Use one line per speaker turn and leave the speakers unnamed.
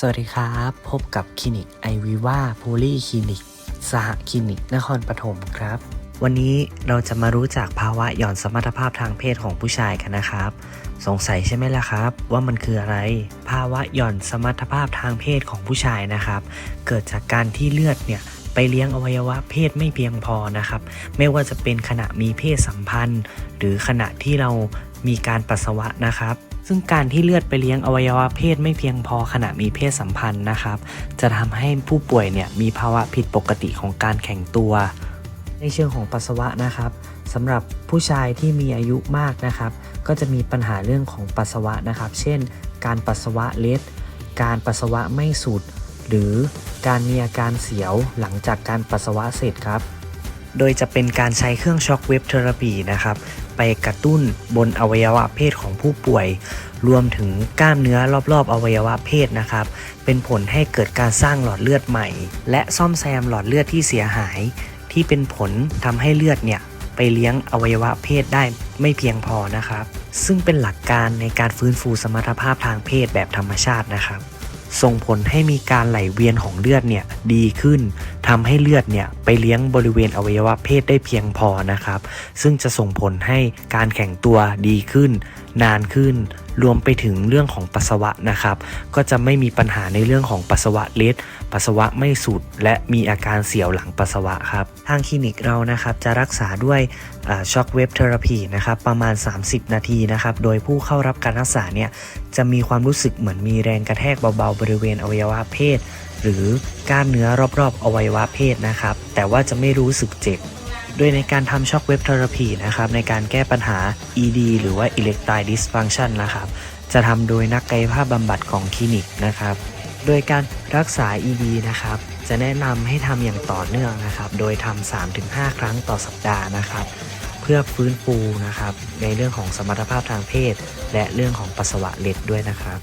สวัสดีครับ พบกับคลินิกไอวิว่าพูลี่คลินิก สหคลินิก นครปฐมครับ วันนี้เราจะมารู้จักภาวะหย่อนสมรรถภาพทางเพศของผู้ชายกันนะครับ สงสัยใช่ไหมล่ะครับ ว่ามันคืออะไร ภาวะหย่อนสมรรถภาพทางเพศของผู้ชายนะครับ เกิดจากการที่เลือดเนี่ยไปเลี้ยงอวัยวะเพศไม่เพียงพอนะครับ ไม่ว่าจะเป็นขณะมีเพศสัมพันธ์ หรือขณะที่เรามีการปัสสาวะนะครับ ซึ่งการที่เลือดไปเลี้ยงอวัยวะเพศไม่เพียงพอขณะมีเพศสัมพันธ์นะครับ จะทำให้ผู้ป่วยเนี่ยมีภาวะผิดปกติของการแข็งตัว ในเชิงของปัสสาวะนะครับสำหรับผู้ชายที่มีอายุมากนะครับ ก็จะมีปัญหาเรื่องของปัสสาวะนะครับ เช่น การปัสสาวะเล็ด การปัสสาวะไม่สุด หรือการมีอาการเสียวหลังจากการปัสสาวะเสร็จครับ โดยจะเป็นการใช้เครื่องช็อคเวฟเทอราปีนะครับ ไปกระตุ้นบนอวัยวะเพศของผู้ป่วย รวมถึงกล้ามเนื้อรอบๆ อวัยวะเพศนะครับ เป็นผลให้เกิดการสร้างหลอดเลือดใหม่ และซ่อมแซมหลอดเลือดที่เสียหาย ที่เป็นผลทำให้เลือดเนี่ยไปเลี้ยงอวัยวะเพศได้ไม่เพียงพอนะครับ ซึ่งเป็นหลักการในการฟื้นฟูสมรรถภาพทางเพศแบบธรรมชาตินะครับ ส่งผลให้มีการไหลเวียนของเลือดเนี่ยดีขึ้น ทำให้เลือดเนี่ยไปเลี้ยงบริเวณอวัยวะเพศได้เพียงพอนะครับ ซึ่งจะส่งผลให้การแข็งตัวดีขึ้น นานขึ้น รวมไปถึงเรื่องของปัสสาวะนะครับ ก็จะไม่มีปัญหาในเรื่องของปัสสาวะเล็ด ปัสสาวะไม่สุด และมีอาการเสียวหลังปัสสาวะครับ ทางคลินิกเรานะครับจะรักษาด้วยช็อคเวฟเทอราพีนะครับประมาณ 30 นาทีนะครับ โดยผู้เข้ารับการรักษาเนี่ยจะมีความรู้สึกเหมือนมีแรงกระแทกเบาๆบริเวณอวัยวะเพศ หรือกล้ามเนื้อรอบๆ อวัยวะเพศนะครับ แต่ว่าจะไม่รู้สึกเจ็บ โดยในการทำช็อคเวฟเทอราพีนะครับ ในการแก้ปัญหา ED หรือว่า Erectile Dysfunction นะครับ จะทำโดยนักกายภาพบำบัดของคลินิกนะครับ โดยการรักษา ED นะครับ จะแนะนำให้ทำอย่างต่อเนื่องนะครับ โดยทำ 3-5 ครั้งต่อสัปดาห์นะครับ เพื่อฟื้นฟูนะครับ ในเรื่องของสมรรถภาพทางเพศ และเรื่องของปัสสาวะเล็ดด้วยนะครับ